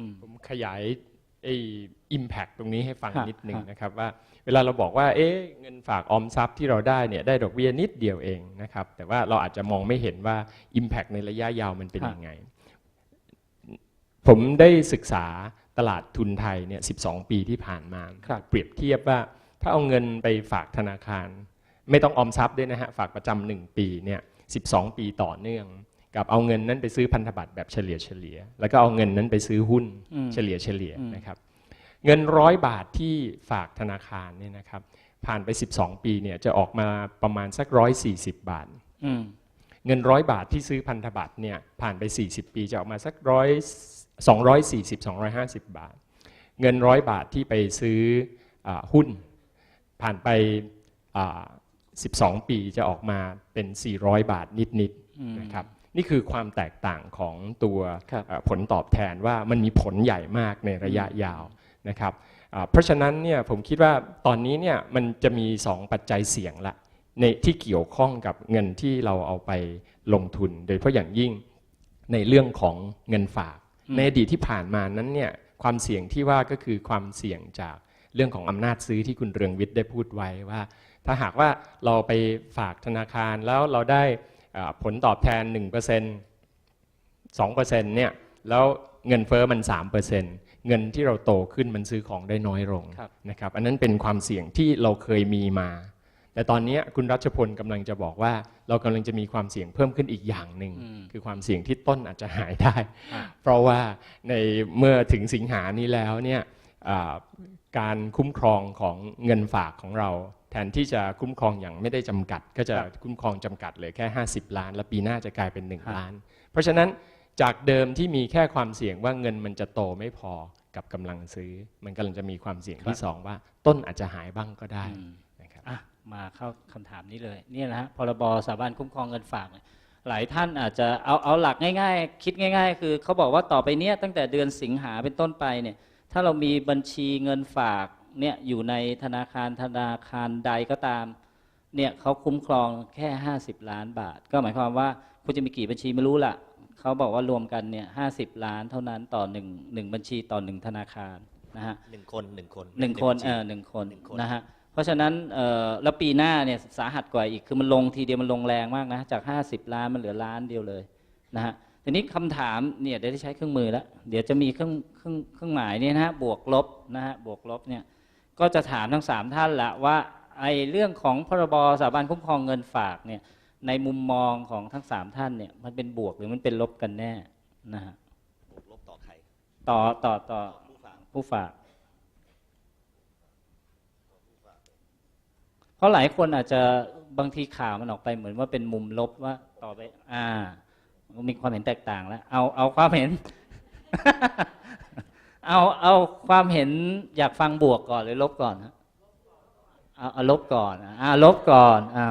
อืมผมขยายไอ้ impact ตรงนี้ให้ฟังฮะนิดนึงฮะนะครับว่าเวลาเราบอกว่าเอ๊ะเงินฝากออมทรัพย์ที่เราได้เนี่ยได้ดอกเบี้ยนิดเดียวเองนะครับแต่ว่าเราอาจจะมองไม่เห็นว่า impact ในระยะยาวมันเป็นยังไง ผมได้ศึกษาตลาดทุนไทยเนี่ย12 ปีที่ผ่านมาครับเปรียบเทียบว่าถ้าเอาเงินไปฝากธนาคาร ไม่ต้องออมทรัพย์ด้วยนะฮะฝากประจำหนึ่งปีเนี่ย12 ปีต่อเนื่อง กับเอาเงินนั้นไปซื้อพันธบัตรแบบเฉลี่ยเฉลี่ยแล้วก็เอาเงินนั้นไปซื้อหุ้นอืมเฉลี่ยเฉลี่ยอืมนะครับเงินร้อยบาทที่ฝากธนาคารเนี่ยนะครับผ่านไป 12 ปีเนี่ยจะออกมาประมาณสัก140บาทอืมเงินร้อยบาทที่ซื้อพันธบัตรเนี่ยผ่านไป 40 ปีจะออกมาสักร้อยสองร้อยสี่สิบสองร้อยห้าสิบบาท เงินร้อยบาทที่ไปซื้ออาหุ้น ผ่านไปอ่า12ปีจะออกมาเป็น 400 บาทนิดอืมๆนะครับ นี่คือความแตกต่างของตัวครับเอ่อผลตอบแทนว่ามันมีผลใหญ่มากในระยะยาวนะครับอ่าเพราะฉะนั้นเนี่ยผมคิดว่าตอนนี้เนี่ยมันจะมี 2 ปัจจัยเสี่ยงละในที่เกี่ยวข้องกับเงินที่เราเอาไปลงทุน โดยเฉพาะอย่างยิ่งในเรื่องของเงินฝากอืมในอดีตที่ผ่านมานั้นเนี่ยความเสี่ยงที่ว่าก็คือความเสี่ยงจากเรื่องของอำนาจซื้อที่คุณเรืองวิทย์ได้พูดไว้ว่า ถ้าหากว่าเราไปฝากธนาคารแล้วเราได้อ่า ผลตอบแทน 1% 2%เนี่ยแล้วเงินเฟอ้อมัน 3%เงินที่เราโตขึ้นมันซื้อของได้น้อยลงครับนะครับอันนั้นเป็นความเสี่ยงที่เราเคยมีมา แต่ตอนนี้คุณรัชพลกำลังจะบอกว่า เรากำลังจะมีความเสี่ยงเพิ่มขึ้นอีกอย่างหนึ่งอืมคือความเสี่ยงที่ต้นอาจจะหายได้อ่าเพราะว่าในเมื่อถึงสิงหานี้แล้วเนี่ยอ่าการคุ้มครองของเงินฝากของเรา แทนที่จะคุ้มครองอย่างไม่ได้จำกัด ก็จะคุ้มครองจำกัดเหลยแค่ 50 ล้าน แล้วปีหน้าจะกลายเป็น 1 ล้าน เพราะฉะนั้นจากเดิมที่มีแค่ความเสี่ยงว่าเงินมันจะโตไม่พอกับกำลังซื้อ มันกำลังจะมีความเสี่ยงที่สองว่า ต้นอาจจะหายบ้างก็ได้อืมนะครับอะมาเข้าคำถามนี้เลยเนี่ยนะฮะพรบสถาบันคุ้มครองเงินฝากเนี่ยหลายท่านอาจจะเอาเอาหลักง่าย ๆ คิดง่าย ๆ คือเขาบอกว่าต่อไปเนี้ยตั้งแต่เดือนสิงหาเป็นต้นไปเนี่ยถ้าเรามีบัญชีเงินฝาก เนี่ยอยู่ในธนาคารธนาคารใดก็ตามเนี่ยเขาคุ้มครองแค่ 50 ล้านบาท ก็หมายความว่าคุณจะมีกี่บัญชีไม่รู้ล่ะเขาบอกว่ารวมกันเนี่ยห้ล้านเท่านั้นต่อหนึ่งหนึ่งบัญชีต่อหนึ่งธนาคารนะฮะหนึ่งคนหนึ่งคนหนึ่งคนบัญชีเออหนึ่งคนหนึ่งคนนะฮะเพราะฉะนั้นเอ่อแล้วปีหน้าเนี่ยสาหัสกว่าอีกคือมันลงทีเดียวมันลงแรงมากนะจาก50ล้านมันเหลือล้านเดียวเลยนะฮะทีนี้คำถามเนี่ยเดี๋ยวได้ใช้เครื่องมือแล้วเดี๋ยวจะมีเครื่องเครื่องเครื่องหมายเนี่ยนะฮะบวกลบนะฮะบวกลบเนี่ย ก็จะถามทั้งสามท่านละว่าไอ้เรื่องของพรบสถาบันคุ้มครองเงินฝากเนี่ยในมุมมองของทั้งสามท่านเนี่ยมันเป็นบวกหรือมันเป็นลบกันแน่นะฮะบวกลบต่อใครต่อต่อต่อผู้ฝากผู้ฝากเพราะหลายคนอาจจะบางทีข่าวมันออกไปเหมือนว่าเป็นมุมลบว่าต่อไป อ่ามีความเห็นแตกต่างแล้ว เอาเอาความเห็น เอาเอาความเห็นอยากฟังบวกก่อนหรือลบก่อนฮะเอาเอาลบก่อนอ่าลบก่อนอ่า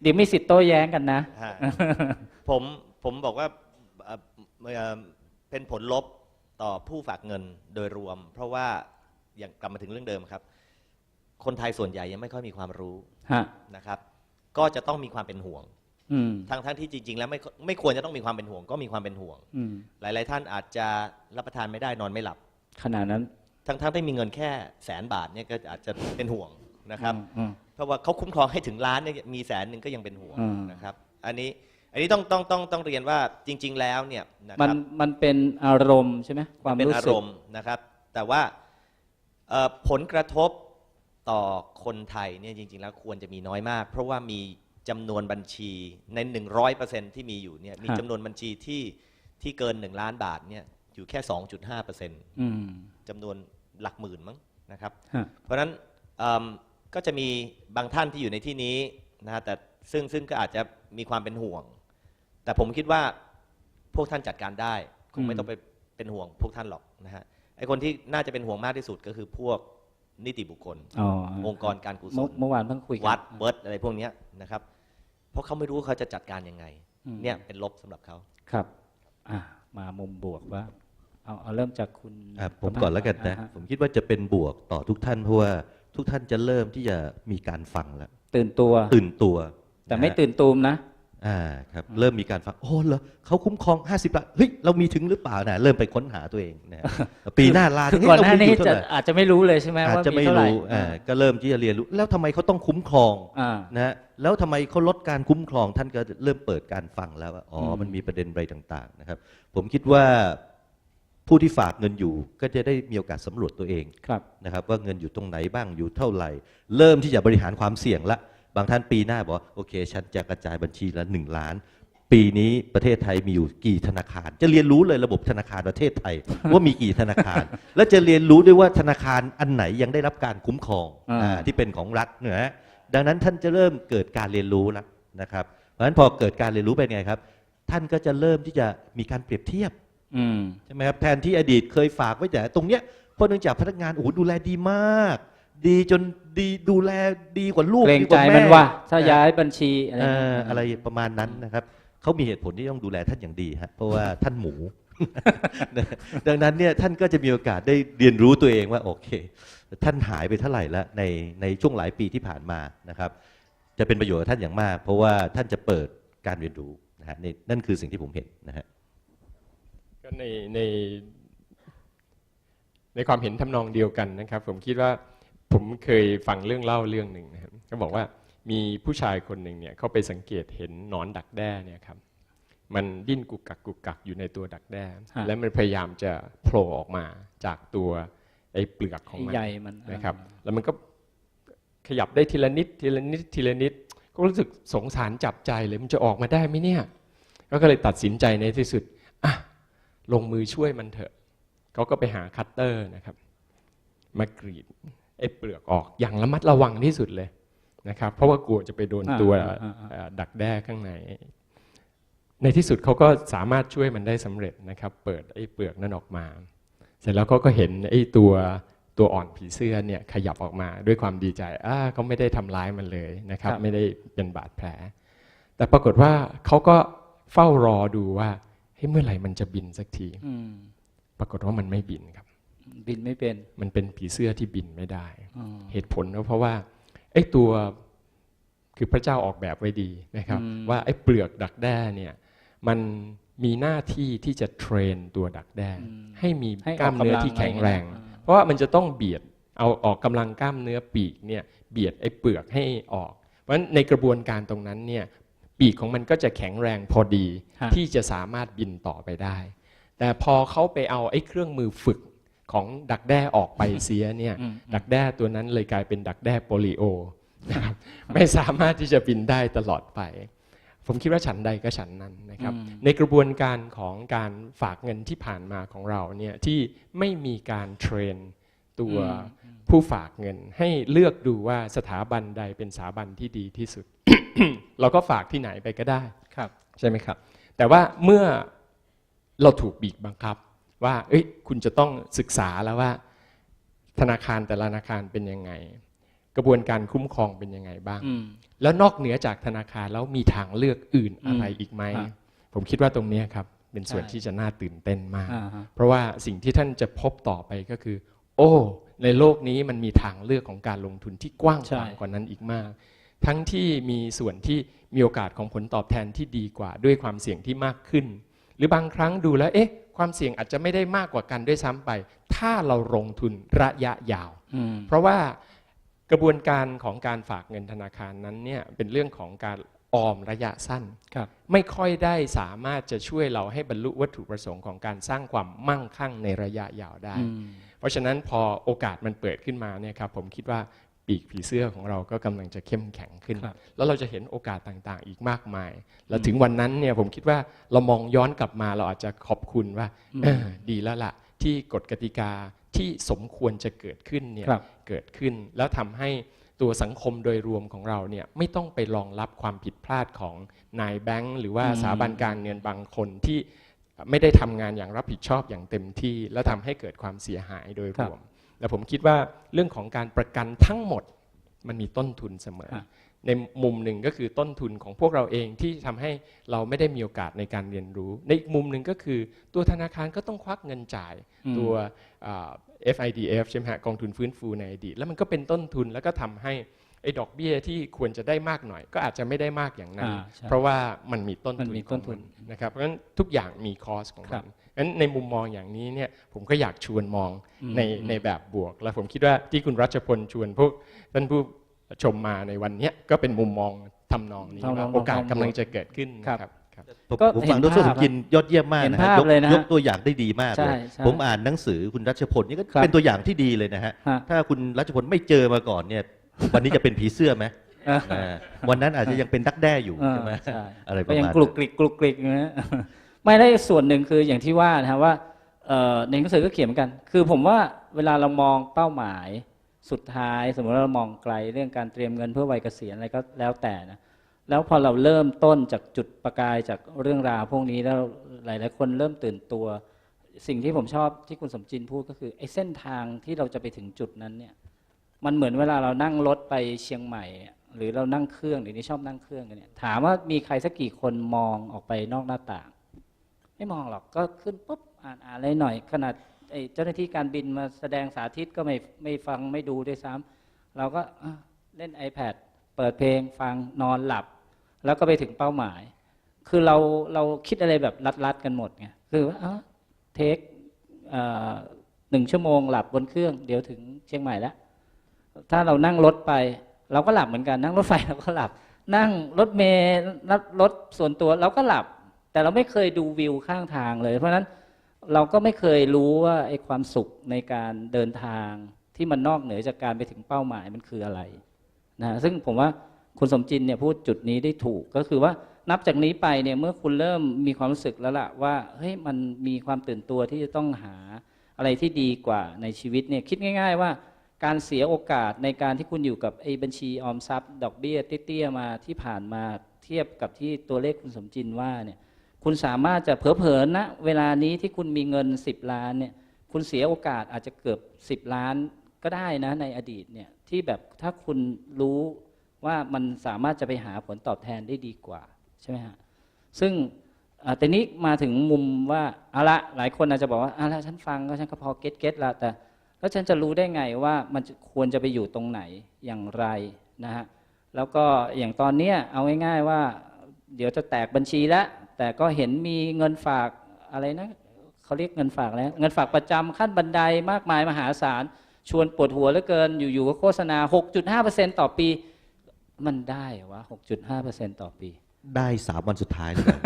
เดี๋ยวมีสิทธิ์โต้แย้งกันนะ ฮะ ผมผมบอกว่าเอ่อเอ่อเป็นผลลบต่อผู้ฝากเงินโดยรวม เพราะว่าอย่างกลับมาถึงเรื่องเดิมครับ คนไทยส่วนใหญ่ยังไม่ค่อยมีความรู้ฮะนะครับ ก็จะต้องมีความเป็นห่วงอืม ทั้งทั้งที่จริง ๆ แล้วไม่ไม่ควรจะต้องมีความเป็นห่วงก็มีความเป็นห่วงอืมหลาย ๆ ท่านอาจจะรับประทานไม่ได้นอนไม่หลับ ขนาดนั้น ทั้งทั้งที่มีเงินแค่แสนบาทเนี่ยก็อาจจะเป็นห่วงนะครับอืมอืมเพราะว่าเขาคุ้มครองให้ถึงล้านเนี่ยมีแสนหนึ่งก็ยังเป็นห่วงอืมนะครับ อันนี้อันนี้ต้องต้องต้องต้องเรียนว่าจริง ๆ แล้วเนี่ยนะคมันรับมันเป็นอารมณ์ใช่ไหมความเป็นรู้อาสึรกมณ์นะครับ แต่ว่าเอ่อผลกระทบต่อคนไทยเนี่ยจริง ๆ แล้วควรจะมีน้อยมาก เพราะว่ามี จำนวนบัญชีใน 100%ที่มีอยู่เนี่ยมีฮะจำนวนบัญชีที่ที่เกิน 1 ล้านบาทเนี่ยอยู่แค่ 2.5%อืมจำนวนหลักหมื่นมั้งนะครับฮะเพราะฉะนั้นเอิ่มก็จะมีบางท่านที่อยู่ในที่นี้นะฮะแต่ซึ่งซึ่งก็อาจจะมีความเป็นห่วง แต่ผมคิดว่าพวกท่านจัดการได้ คงไม่ต้องไปเป็นห่วงพวกท่านหรอกนะฮะไอคนที่น่าจะเป็นห่วงมากที่สุดก็คือพวกนิติบุคคลอ๋อองค์กรการกุศเมื่อลเมื่อวานเพิ่งคุยกันวัดเบิร์ดอะไรพวกเนี้ยนะครับ เพราะเขาไม่รู้ว่าเขาจะจัดการยังไงอืมเนี่ยเป็นลบสำหรับเขาครับอ่ามามุมบวกว่าเอาเอาเริ่มจากคุณอะผมประาศก่อนแล้วกันนะอ่าฮผมคิดว่าจะเป็นบวกต่อทุกท่านเพราะว่าทุกท่านจะเริ่มที่จะมีการฟังแล้วตื่นตัวตื่นตัว แต่ไม่นะฮะตื่นตูมนะ อ่าครับเริ่มมีการฟังโอ้เหรอเขาคุ้มครอง 50ล้านเฮ้ยเรามีถึงหรือเปล่านะเริ่มไปค้นหาตัวเองนะปีหน้าล้านคือเฮ้ยก่อนเราหน้ามีนี้อยู่เท่าจะไหร่อาจจะไม่รู้เลยใช่ไหมอาจว่าจะมีไม่เท่าไหร่รู้อ่าก็เริ่มที่จะเรียนรู้ แล้วทำไมเขาต้องคุ้มครองอ่านะฮะแล้วทำไมเขาลดการคุ้มครอง ท่านก็เริ่มเปิดการฟังแล้วว่าอ๋ออมมันมีประเด็นอะไรต่าง ๆ นะครับ ผมคิดว่าผู้ที่ฝากเงินอยู่ก็จะได้มีโอกาสสำรวจตัวเองครับนะครับ ว่าเงินอยู่ตรงไหนบ้างอยู่เท่าไหร่ เริ่มที่จะบริหารความเสี่ยงละ บางท่านปีหน้าบอกว่าโอเค ฉันจะกระจายบัญชีละหนึ่งล้าน ปีนี้ประเทศไทยมีอยู่กี่ธนาคาร จะเรียนรู้เลยระบบธนาคารประเทศไทย ว่ามีกี่ธนาคาร และจะเรียนรู้ด้วยว่าธนาคารอันไหนยังได้รับการคุ้มครองอ่าอ่าที่เป็นของรัฐเนอะดังนั้นท่านจะเริ่มเกิดการเรียนรู้แล้วนะครับ เพราะฉะนั้นพอเกิดการเรียนรู้เป็นไงครับ ท่านก็จะเริ่มที่จะมีการเปรียบเทียบอืมใช่ไหมครับแทนที่อดีตเคยฝากไว้แต่ตรงเนี้ยเพราะเนื่องจากพนักงานโอ้โหดูแลดีมาก ดีจนดีดูแลดีกว่าลูกเกรงดีกใจว่าแม่มันว่า ถ้าเออย้ายบัญชีอะไรเอ่อเงี้ยอะไรประมาณนั้นนะครับเขามีเหตุผลที่ต้องดูแลท่านอย่างดีฮะเพราะว่าท่านหมูดังนั้นเนี่ยท่านก็จะมีโอกาสได้เรียนรู้ตัวเองว่าโอเค ท่านหายไปเท่าไหร่แล้วในในช่วงหลายปีที่ผ่านมานะครับ จะเป็นประโยชน์กับท่านอย่างมาก เพราะว่าท่านจะเปิดการเรียนรู้นะฮะนี่นั่นคือสิ่งที่ผมเห็นนะฮะ ก็ในในในความเห็นทำนองเดียวกันนะครับ ผมคิดว่า ผมเคยฟังเรื่องเล่าเรื่องหนึ่งนะครับเขาบอกว่ามีผู้ชายคนหนึ่งเนี่ยเขาไปสังเกตเห็นหนอนดักแด้เนี่ยครับมันดิ้นกุกกักกุกกักอยู่ในตัวดักแด้ฮะและมันพยายามจะโผล่ออกมาจากตัวไอ้เปลือกของมันใหญ่มันนะครับ แล้วมันก็ขยับได้ทีละนิดทีละนิดทีละนิด ก็รู้สึกสงสารจับใจเลยมันจะออกมาได้ไหมเนี่ย ก็เลยตัดสินใจในที่สุดอะลงมือช่วยมันเถอะเขาก็ไปหาคัตเตอร์นะครับ มากรีด ไอ้เปลือกออกอย่างระมัดระวังที่สุดเลยนะครับ เพราะว่ากลัวจะไปโดนตัวอ่าอ่าอ่าเอ่อดักแด้ข้างใน ในที่สุดเขาก็สามารถช่วยมันได้สำเร็จนะครับ เปิดไอ้เปลือกนั้นออกมา เสร็จแล้วเขาก็เห็นไอ้ตัวตัวอ่อนผีเสื้อเนี่ยขยับออกมาด้วยความดีใจอ่าเขาไม่ได้ทำร้ายมันเลยนะครับครับ ไม่ได้เป็นบาดแผล แต่ปรากฏว่าเขาก็เฝ้ารอดูว่าเฮ้ยเมื่อไหร่มันจะบินสักทีอืมปรากฏว่ามันไม่บินครับ บินไม่เป็น มันเป็นผีเสื้อที่บินไม่ได้อ๋อเหตุผลก็เพราะว่าไอ้ตัวคือพระเจ้าออกแบบไว้ดีนะครับอืมว่าไอ้เปลือกดักแด้เนี่ยมันมีหน้าที่ที่จะเทรนตัวดักแด้ให้มีให้กล้ามเนื้อที่แข็งแรงออกกำลังเพราะว่ามันจะต้องเบียดเอาออกกำลังกล้ามเนื้อปีกเนี่ยเบียดไอ้เปลือกให้ออก เพราะฉะนั้นในกระบวนการตรงนั้นเนี่ยปีกของมันก็จะแข็งแรงพอดีฮะที่จะสามารถบินต่อไปได้ แต่พอเขาไปเอาไอ้เครื่องมือฝึก ของดักแด้ออกไปเสียเนี่ยอืมดักแด้ตัวนั้นเลยกลายเป็นดักแด้โปลิโอนะครับไม่สามารถที่จะบินได้ตลอดไป ผมคิดว่าฉันใดก็ฉันนั้นนะครับอืมในกระบวนการของการฝากเงินที่ผ่านมาของเราเนี่ยที่ไม่มีการเทรนตัวผู้ฝากเงิน ให้เลือกดูว่าสถาบันใดเป็นสถาบันที่ดีที่สุด เราก็ฝากที่ไหนไปก็ได้ครับใช่ไหมครับ แต่ว่าเมื่อเราถูกบีบบังคับ ว่าเอ้ยคุณจะต้องศึกษาแล้วว่า ธนาคารแต่ละธนาคารเป็นยังไง กระบวนการคุ้มครองเป็นยังไงบ้างอืมแล้วนอกเหนือจากธนาคารแล้วมีทางเลือกอื่นอะไรอีกไหมอ่าผมคิดว่าตรงเนี้ยครับเป็นส่วนใช่ที่จะน่าตื่นเต้นมากอ่าฮะเพราะว่าสิ่งที่ท่านจะพบต่อไปก็คือ โอ้ ในโลกนี้มันมีทางเลือกของการลงทุนที่กว้างขวางกว่านั้นอีกมาก ทั้งที่มีส่วนที่มีโอกาสของผลตอบแทนที่ดีกว่า ด้วยความเสี่ยงที่มากขึ้น หรือบางครั้งดูแล้วเอ๊ะ ความเสี่ยงอาจจะไม่ได้มากกว่ากันด้วยซ้ำไป ถ้าเราลงทุนระยะยาวอืมเพราะว่ากระบวนการของการฝากเงินธนาคารนั้นเนี่ยเป็นเรื่องของการออมระยะสั้นครับไม่ค่อยได้สามารถจะช่วยเราให้บรรลุวัตถุประสงค์ของการสร้างความมั่งคั่งในระยะยาวได้อืมเพราะฉะนั้นพอโอกาสมันเปิดขึ้นมาเนี่ยครับผมคิดว่า ปีกผีเสื้อของเราก็กำลังจะเข้มแข็งขึ้นครับแล้วเราจะเห็นโอกาสต่างๆ อีกมากมาย แล้วถึงวันนั้นเนี่ยผมคิดว่าเรามองย้อนกลับมาเราอาจจะขอบคุณว่าเออดีแล้วล่ะ ที่กฎกติกาที่สมควรจะเกิดขึ้นเนี่ยครับเกิดขึ้น แล้วทำให้ตัวสังคมโดยรวมของเราเนี่ยไม่ต้องไปรองรับความผิดพลาดของนายแบงก์หรือว่าอืมสถาบันการเงินบางคนที่ไม่ได้ทำงานอย่างรับผิดชอบอย่างเต็มที่ แล้วทำให้เกิดความเสียหายโดยรวม และผมคิดว่าเรื่องของการประกันทั้งหมดมันมีต้นทุนเสมอครับในมุมหนึ่งก็คือต้นทุนของพวกเราเองที่ทำให้เราไม่ได้มีโอกาสในการเรียนรู้ ในอีกมุมหนึ่งก็คือตัวธนาคารก็ต้องควักเงินจ่ายอืมตัวอ่า FIDF ใช่ไหมฮะกองทุนฟื้นฟูในอดีตแล้วมันก็เป็นต้นทุนแล้วก็ทำให้ ไอ้ดอกเบี้ยที่ควรจะได้มากหน่อย ก็อาจจะไม่ได้มากอย่างนั้นอ่าใช่เพราะว่ามันมีต้นมันทุนมีต้นทุนของมันะครับเพราะฉะนั้นทุกอย่างมีคอสของครัมันบงั้นในมุมมองอย่างนี้เนี่ยผมก็อยากชวนมองอืมในอืมในแบบบวก แล้วผมคิดว่าที่คุณรัชพลชวนพวกท่านผู้ชมมาในวันเนี้ยก็เป็นมุมมองทำนองนี้ทำนองว่าโอกาสทำนองกำลังจะเกิดขึ้นครับนะครับครับผมก็ผมเห็นฟังดรภาพสมกินยอดเยี่ยมมากเห็นนะฮะภาพยกเลยนะฮะยกตัวอย่างได้ดีมากใช่เลยใช่ผมอ่านหนังสือคุณรัชพลนี่ก็ครับเป็นตัวอย่างที่ดีเลยนะฮะฮะถ้าคุณรัชพลไม่เจอมาก่อนเนี่ย วันนี้จะเป็นผีเสื้อไหมเอออ่าวันนั้นอาจจะยังเป็นดักแด้อยู่เออใช่ไหมใช่อะไรปก็ระยังมาณกลุกกลิกกลุกกลิกอยู่นะไม่ได้ส่วนหนึ่งคืออย่างที่ว่านะครับว่าเอ่อในหนังสือก็เขียนเหมือนกัน คือผมว่าเวลาเรามองเป้าหมายสุดท้าย สมมติว่าเรามองไกลเรื่องการเตรียมเงินเพื่อวัยเกษียณอะไรก็แล้วแต่นะแล้วพอเราเริ่มต้นจากจุดประกายจากเรื่องราวพวกนี้แล้วหลาย ๆ คนเริ่มตื่นตัว สิ่งที่ผมชอบที่คุณสมจินพูดก็คือไอ้เส้นทางที่เราจะไปถึงจุดนั้นเนี่ย มันเหมือนเวลาเรานั่งรถไปเชียงใหม่ หรือเรานั่งเครื่องเดี๋ยวนี้ชอบนั่งเครื่องกันเนี่ยถามว่ามีใครสักกี่คนมองออกไปนอกหน้าต่าง ไม่มองหรอกก็ขึ้นปุ๊บอ่านอ่านอะไรหน่อย ขนาดเจ้าหน้าที่การบินมาแสดงสาธิตก็ไม่ไม่ฟังไม่ดูด้วยซ้ำเราก็เล่น iPad เปิดเพลงฟังนอนหลับ แล้วก็ไปถึงเป้าหมาย คือเราเราคิดอะไรแบบลัดๆกันหมดไงคือว่าเทคหนึ่งชั่วโมงหลับบนเครื่อง เดี๋ยวถึงเชียงใหม่แล้ว ถ้าเรานั่งรถไป เราก็หลับเหมือนกัน นั่งรถไฟเราก็หลับ นั่งรถเมล์รถรถส่วนตัวเราก็หลับ แต่เราไม่เคยดูวิวข้างทางเลย เพราะฉะนั้นเราก็ไม่เคยรู้ว่าไอ้ความสุขในการเดินทางที่มันนอกเหนือจากการไปถึงเป้าหมายมันคืออะไรนะฮะซึ่งผมว่าคุณสมจินเนี่ยพูดจุดนี้ได้ถูกก็คือว่านับจากนี้ไปเนี่ยเมื่อคุณเริ่มมีความรู้สึกแล้วล่ะว่าเฮ้ยมันมีความตื่นตัวที่จะต้องหาอะไรที่ดีกว่าในชีวิตเนี่ยคิดง่าย ๆ ว่า การเสียโอกาสในการที่คุณอยู่กับไอ้บัญชีออมทรัพย์ ดอกเบี้ยเตี้ยๆมาที่ผ่านมาเทียบกับที่ตัวเลขคุณสมจินว่าเนี่ยคุณสามารถจะเผลอๆนะเวลานี้ที่คุณมีเงิน 10 ล้านเนี่ยคุณเสียโอกาสอาจจะเกือบ 10 ล้านก็ได้นะในอดีตเนี่ยที่แบบถ้าคุณรู้ว่ามันสามารถจะไปหาผลตอบแทนได้ดีกว่าใช่ไหมฮะซึ่งแต่นี้มาถึงมุมว่าเอาละหลายคนอาจจะบอกว่าเอาละฉันฟังก็ฉันก็พอเก็ตเก็ตละแต่ แล้วฉันจะรู้ได้ไงว่ามันจะควรจะไปอยู่ตรงไหนอย่างไรนะฮะแล้วก็อย่างตอนเนี้ยเอาง่ายๆว่า เดี๋ยวจะแตกบัญชีแล้วแต่ก็เห็นมีเงินฝากอะไรนะเขาเรียกเงินฝากแล้วเงินฝากประจำขั้นบันไดมากมายมหาศาลชวนปวดหัวเหลือเกิน อยู่ๆก็โฆษณา 6.5%ต่อปี มันได้เหรอวะ 6.5%ต่อปี ได้สามวันสุดท้ายเลย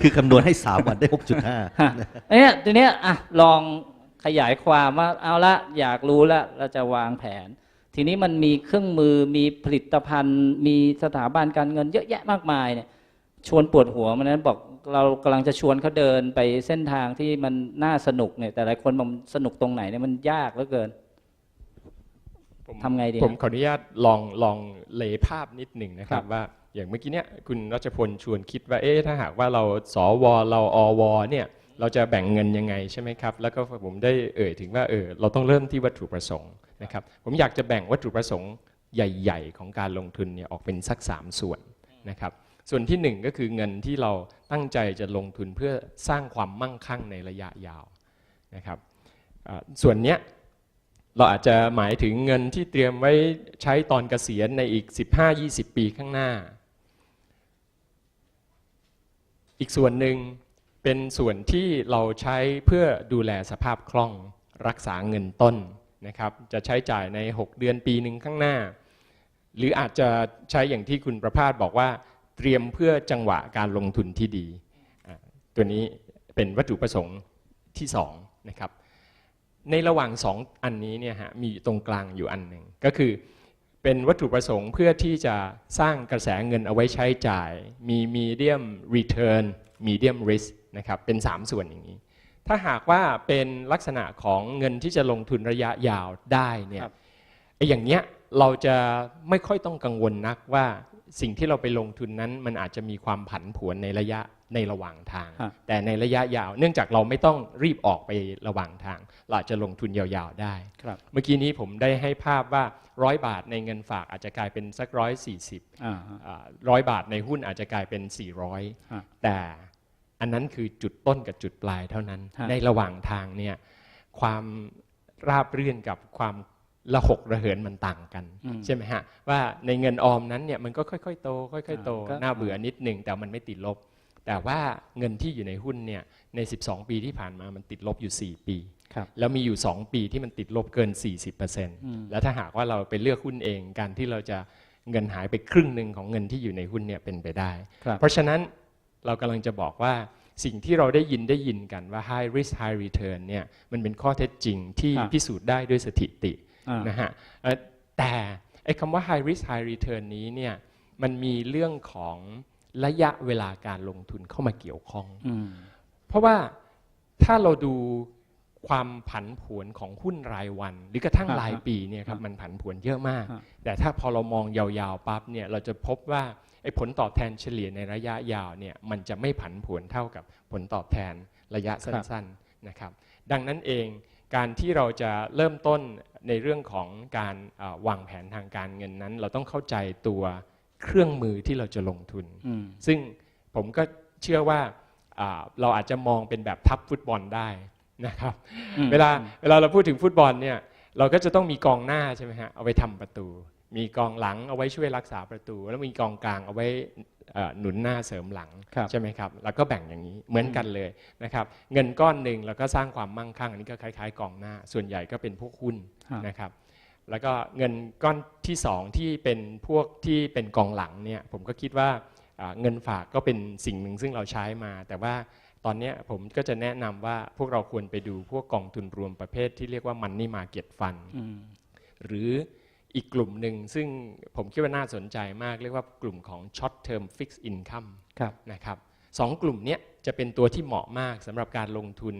คือคำนวณให้สามวันได้หกจุดห้าฮะเนี่ยทีเนี้ยอะลอง ขยายความว่าเอาละอยากรู้ละเราจะวางแผน ทีนี้มันมีเครื่องมือมีผลิตภัณฑ์ มีสถาบันการเงินเยอะแยะมากมายเนี่ยชวนปวดหัวมันนั้นบอกเรากำลังจะชวนเขาเดินไปเส้นทางที่มันน่าสนุกเนี่ย แต่หลายคนบอกมันสนุกตรงไหนเนี่ยมันยากเหลือเกินผมทำไงดีผมฮะขออนุญาตลองลองเลภาพนิดหนึ่งนะครัครับบว่าอย่างเมื่อกี้เนี้ยคุณรัชพลชวนคิดว่าเอ๊ะถ้าหากว่าเราสวเราอวเนี่ย เราจะแบ่งเงินยังไงใช่ไหมครับ แล้วก็ผมได้เอ่ยถึงว่าเออเราต้องเริ่มที่วัตถุประสงค์นะครับ ผมอยากจะแบ่งวัตถุประสงค์ใหญ่ ๆ ของการลงทุนเนี่ยออกเป็นสัก 3 ส่วนนะครับ ส่วนที่ 1 ก็คือเงินที่เราตั้งใจจะลงทุนเพื่อสร้างความมั่งคั่งในระยะยาวนะครับส่วนเนี้ยเราอาจจะหมายถึงเงินที่เตรียมไว้ใช้ตอนเกษียณในอีก 15-20 ปีข้างหน้า อีกส่วนหนึ่ง เป็นส่วนที่เราใช้เพื่อดูแลสภาพคล่องรักษาเงินต้นนะครับ จะใช้จ่ายใน 6 เดือนปีหนึ่งข้างหน้า หรืออาจจะใช้อย่างที่คุณประพาสบอกว่า เตรียมเพื่อจังหวะการลงทุนที่ดี ตัวนี้เป็นวัตถุประสงค์ที่สองนะครับ ในระหว่างสองอันนี้เนี่ยฮะมีอยู่ตรงกลางอยู่อันหนึ่งก็คือเป็นวัตถุประสงค์เพื่อที่จะสร้างกระแสเงินเอาไว้ใช้จ่าย มี medium return medium risk นะครับเป็น 3 ส่วนอย่างนี้ ถ้าหากว่าเป็นลักษณะของเงินที่จะลงทุนระยะยาวได้เนี่ยครับไอ้อย่างเนี้ยเราจะไม่ค่อยต้องกังวลนักว่าสิ่งที่เราไปลงทุนนั้นมันอาจจะมีความผันผวนในระยะในระหว่างทางฮะแต่ในระยะยาวเนื่องจากเราไม่ต้องรีบออกไประหว่างทางเราอาจจะลงทุนยาวๆได้ครับเมื่อกี้นี้ผมได้ให้ภาพว่าร้อยบาทในเงินฝากอาจจะกลายเป็นสักร้อยสี่สิบอ่าฮะร้อยบาทในหุ้นอาจจะกลายเป็นฮะ400 แต่ อันนั้นคือจุดต้นกับจุดปลายเท่านั้นฮะในระหว่างทางเนี่ยความราบรื่นกับความระหกระเหินมันต่างกันอืมใช่ไหมฮะ ว่าในเงินออมนั้นเนี่ยมันก็ค่อยๆโต ค่อยๆโตอ่าก็น่าเบื่อนิดหนึ่งแต่มันไม่ติดลบ แต่ว่าเงินที่อยู่ในหุ้นเนี่ยใน 12 ปีที่ผ่านมามันติดลบอยู่ 4 ปีครับแล้วมีอยู่ 2 ปีที่มันติดลบเกิน 40%มแล้วถ้าหากว่าเราไปเลือกหุ้นเองการที่เราจะเงินหายไปครึ่งหนึ่งของเงินที่อยู่ในหุ้นเนี่ยเป็นไปได้ครับเพราะฉะนั้น เรากำลังจะบอกว่าสิ่งที่เราได้ยินได้ยินกันว่า high risk high return เนี่ยมันเป็นข้อเท็จจริงที่ครับพิสูจน์ได้ด้วยสถิติอ่านะฮะเอ่อแต่ไอ้คำว่า high risk high return นี้เนี่ยมันมีเรื่องของระยะเวลาการลงทุนเข้ามาเกี่ยวข้องอืมเพราะว่าถ้าเราดูความผันผวนของหุ้นรายวัน หรือกระทั่งฮะรายปีเนี่ยครับฮะมันผันผวนเยอะมากฮะแต่ถ้าพอเรามองยาวๆปั๊บเนี่ยเราจะพบว่าไอ้ ผลตอบแทนเฉลี่ยในระยะยาวเนี่ยมันจะไม่ผันผวนเท่ากับผลตอบแทนระยะสั้นๆนะครับ ดังนั้นเองการที่เราจะเริ่มต้นในเรื่องของการเอ่อวางแผนทางการเงินนั้น เราต้องเข้าใจตัวเครื่องมือที่เราจะลงทุนอืมซึ่งผมก็เชื่อว่าอ่าเราอาจจะมองเป็นแบบทับฟุตบอลได้นะครับอืมเวลาเวลาเราพูดถึงฟุตบอลเนี่ยเราก็จะต้องมีกองหน้าใช่ไหมฮะเอาไว้ทำประตู มีกองหลังเอาไว้ช่วยรักษาประตู แล้วมีกองกลางเอาไว้เอ่อหนุนหน้าเสริมหลังครับใช่ไหมครับ แล้วก็แบ่งอย่างนี้เหมือนกันเลยนะครับ เงินก้อนหนึ่งแล้วก็สร้างความมั่งคั่ง อันนี้ก็คล้าย ๆ กองหน้า ส่วนใหญ่ก็เป็นพวกหุ้นฮะนะครับ แล้วก็เงินก้อนที่สองที่เป็นพวกที่เป็นกองหลังเนี่ยผมก็คิดว่าอ่าเงินฝากก็เป็นสิ่งหนึ่งซึ่งเราใช้มา แต่ว่าตอนเนี้ยผมก็จะแนะนำว่าพวกเราควรไปดูพวกกองทุนรวมประเภทที่เรียกว่า Money Market Fund อืมหรือ อีกกลุ่มหนึ่งซึ่งผมคิดว่าน่าสนใจมาก เรียกว่ากลุ่มของ Short Term Fixed Income ครับนะครับสองกลุ่มเนี้ยจะเป็นตัวที่เหมาะมากสำหรับการลงทุน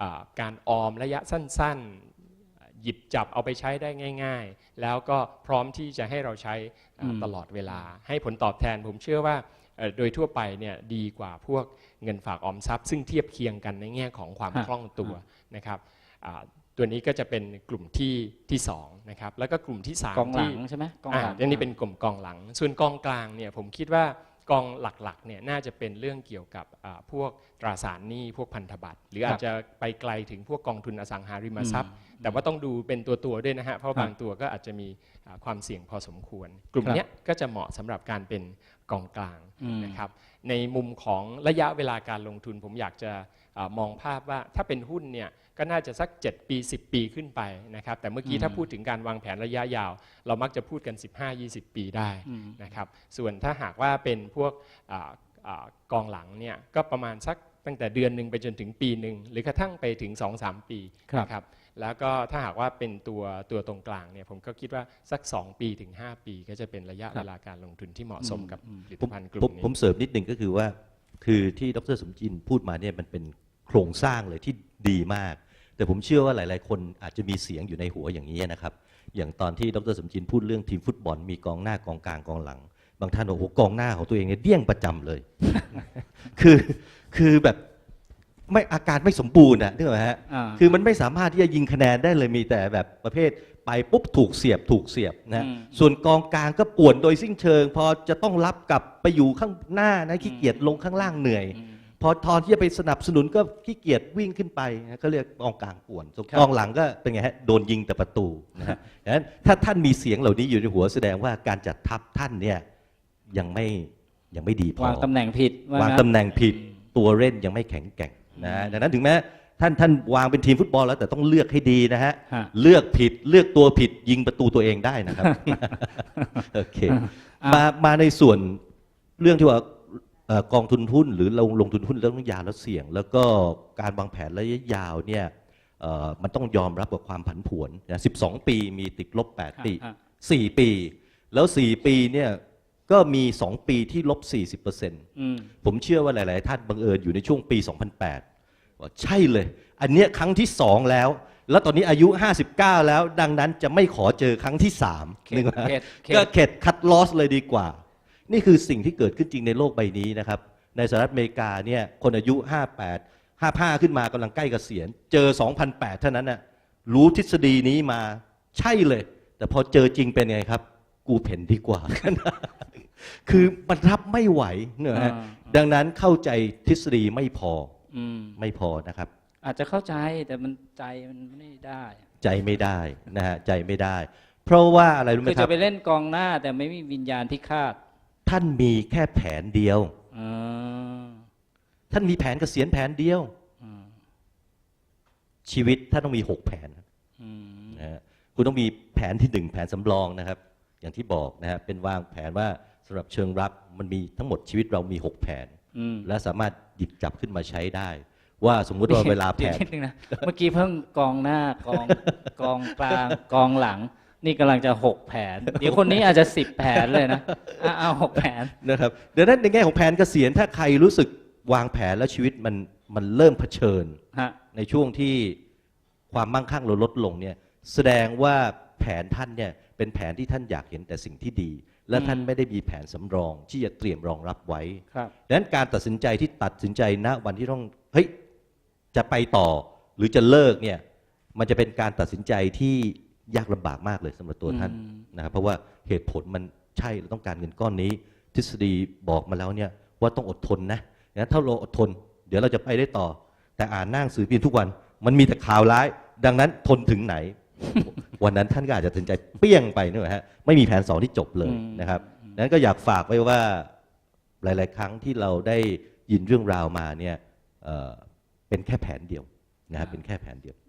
อ่าการออมระยะสั้นๆ หยิบจับเอาไปใช้ได้ง่าย ๆ แล้วก็พร้อมที่จะให้เราใช้อ่าอืมตลอดเวลา ให้ผลตอบแทนผมเชื่อว่าเอ่อโดยทั่วไปเนี่ยดีกว่าพวกเงินฝากออมทรัพย์ ซึ่งเทียบเคียงกันในแง่ของความฮะคล่องตัวนะครับอ่า ตัวนี้ก็จะเป็นกลุ่มที่ที่สองนะครับแล้วก็กลุ่มที่สามกองหลัที่งใช่ไหมกองอ่าหลังอันนี้เป็นกลุ่มกองหลัง ส่วนกองกลางเนี่ยผมคิดว่ากองหลักๆเนี่ยน่าจะเป็นเรื่องเกี่ยวกับอ่าพวกตราสารหนี้พวกพันธบัตรหรืออาจจะไปไกลถึงพวกกองทุนอสังหาริมทรัพย์ แต่ว่าต้องดูเป็นตัวตัวๆด้วยนะฮะเพราะครับบางตัวก็อาจจะมีอ่าความเสี่ยงพอสมควร กลุ่มเนี้ยก็จะเหมาะสำหรับการเป็นกองกลางอืมนะครับในมุมของระยะเวลาการลงทุนผมอยากจะอามองภาพว่าถ้าเป็นหุ้นเนี่ย ก็น่าจะสัก 7 ปี 10 ปีขึ้นไปนะครับแต่เมื่อกี้อืมถ้าพูดถึงการวางแผนระยะยาว เรามักจะพูดกัน 15-20 ปีได้อืมนะครับส่วนถ้าหากว่าเป็นพวกอ่าอ่ากองหลังเนี่ยก็ประมาณสักตั้งแต่เดือนหนึ่งไปจนถึงปีหนึ่งหรือกระทั่งไปถึง 2-3 ปีครับนะครับแล้วก็ถ้าหากว่าเป็นตัวตัวตรงกลางเนี่ยผมก็คิดว่าสัก 2 ปีถึง 5 ปี ก็จะเป็นระยะครับเวลาการลงทุนที่เหมาะสมกับอืมผลิผตมภัณฑ์กผลุ่มมผมนี้เสริมนิดนึงก็คือว่า คือที่ดรสมจินพูดมาเนี่ยมันเป็นโครงสร้างเลยที่ดีมาก แต่ผมเชื่อว่าหลาย ๆ คนอาจจะมีเสียงอยู่ในหัวอย่างนี้นะครับ อย่างตอนที่ดรสมจินพูดเรื่องทีมฟุตบอล มีกองหน้ากองกลางกองหลัง บางท่านบอกโอ้โหกองหน้าของตัวเองเนี่ยเดี้ยงประจำเลย คือคือแบบไม่อาการไม่สมบูรณ์อะนึกออกไหมฮะอ่าคือมันไม่สามารถที่จะยิงคะแนนได้เลยมีแต่แบบประเภทไปปุ๊บถูกเสียบถูกเสียบนะอืมส่วนกองกลางก็ป่วนโดยสิ้นเชิง พอจะต้องรับกลับไปอยู่ข้างหน้านะขี้เกียจลงข้างล่างเหนื่อย อืมพอทอนที่จะไปสนับสนุนก็ขี้เกียจวิ่งขึ้นไปนะก็เรียกกองกลางป่วนส่วนครับกองหลังก็เป็นไงฮะโดนยิงแต่ประตูนะฮะดังนั้นถ้าท่านมีเสียงเหล่านี้อยู่ในหัวแสดงว่าการจัดทัพท่านเนี่ยยังไม่ยังไม่ดีพอวางตำแหน่งผิดวางงั้นตำแหน่งผิดตัวเล่นยังไม่แข็งแกร่งนะฮะดังนั้นถึงแม้ท่านท่านวางเป็นทีมฟุตบอลแล้วแต่ต้องเลือกให้ดีนะฮะฮะเลือกผิดเลือกตัวผิดยิงประตูตัวเองได้นะครับโอเคอะมามาในส่วนเรื่องที่ว่าเอ่อ กองทุนหุ้นหรือลงลงทุนหุ้นเรื่องยาวแล้วเสี่ยง แล้วก็การวางแผนระยะยาวเนี่ยเอ่อมันต้องยอมรับกับความผันผวนนะ12 ปีมีติดลบ 8 ปีอะ4ปี แล้ว 4 ปีเนี่ยก็มี 2 ปีที่ลบ 40%อืมผมเชื่อว่าหลาย ๆ ท่านบังเอิญอยู่ในช่วงปี 2008ว่าใช่เลย อันเนี้ยครั้งที่ 2 แล้ว แล้วตอนนี้อายุ 59 แล้ว ดังนั้นจะไม่ขอเจอครั้งที่3เข็ดนึกว่าเข็ดเข็ดก็เข็ดคัดลอสเลยดีกว่า นี่คือสิ่งที่เกิดขึ้นจริงในโลกใบนี้นะครับ ในสหรัฐอเมริกาเนี่ยคนอายุ 58 55 ขึ้นมากำลังใกล้เกษียณ เจอ 2008 เท่านั้นน่ะรู้ทฤษฎีนี้มาใช่เลย แต่พอเจอจริงเป็นไงครับ กูเพ่นดีกว่า คือมันรับไม่ไหวเนอะฮะอ่าดังนั้นเข้าใจทฤษฎีไม่พออืมไม่พอนะครับ อาจจะเข้าใจแต่มันใจมันไม่ได้ ใจไม่ได้นะฮะใจไม่ได้ เพราะว่าอะไรรู้ไหมคือครัจะบไปเล่นกองหน้าแต่ไม่มีวิญญาณที่คาด ท่านมีแค่แผนเดียวอ่าท่านมีแผนเกษียณแผนเดียวอืมชีวิตท่านต้องมีหกแผนอืมนะฮะคุณต้องมีแผนที่หนึ่งแผนสำรองนะครับ อย่างที่บอกนะฮะเป็นวางแผนว่าสำหรับเชิงรับมันมีทั้งหมดชีวิตเรามีหกแผนอืมและสามารถหยิบจับขึ้นมาใช้ได้ ว่าสมมุติว่าเวลาแผดี๋ยนนิดนึงนะเมื่อกี้เพิ่งกองหน้ากองกองกลางกองหลัง นี่กำลังจะหกแผนเดี๋ยวคนนี้อาจจะสิบแผนเลยนะอะเอาหกแผนนะครับดังนั้นในแง่ของแผนเกษียณถ้าใครรู้สึกวางแผนแล้วชีวิตมันมันเริ่มเผชิญฮะในช่วงที่ความมั่งคั่งเราลดลงเนี่ยแสดงว่าแผนท่านเนี่ยเป็นแผนที่ท่านอยากเห็นแต่สิ่งที่ดี และท่านไม่ได้มีแผนสำรองที่จะเตรียมรองรับไว้ครับดังนั้นการตัดสินใจที่ตัดสินใจณวันที่ต้องเฮ้ยจะไปต่อ หรือจะเลิกเนี่ยมันจะเป็นการตัดสินใจที่ ยากลำบากมากเลยสำหรับตัวท่านอืมนะครับเพราะว่าเหตุผลมันใช่เราต้องการเงินก้อนนี้ ทฤษฎีบอกมาแล้วเนี่ยว่าต้องอดทนนะนะถ้าเราอดทน เดี๋ยวเราจะไปได้ต่อ แต่อ่านหนั่งสือพิมพ์ทุกวัน มันมีแต่ข่าวร้าย ดังนั้นทนถึงไหน วันนั้นท่านก็อาจจะตัดสินใจเปี้ยงไปนึกออกไหมฮะไม่มีแผนสองที่จบเลยอืมนะครับดังนั้นก็อยากฝากไว้ว่าหลาย ๆ ครั้งที่เราได้ยินเรื่องราวมาเนี่ยเอ่อเป็นแค่แผนเดียวนะครับเป็นแค่แผนเดียว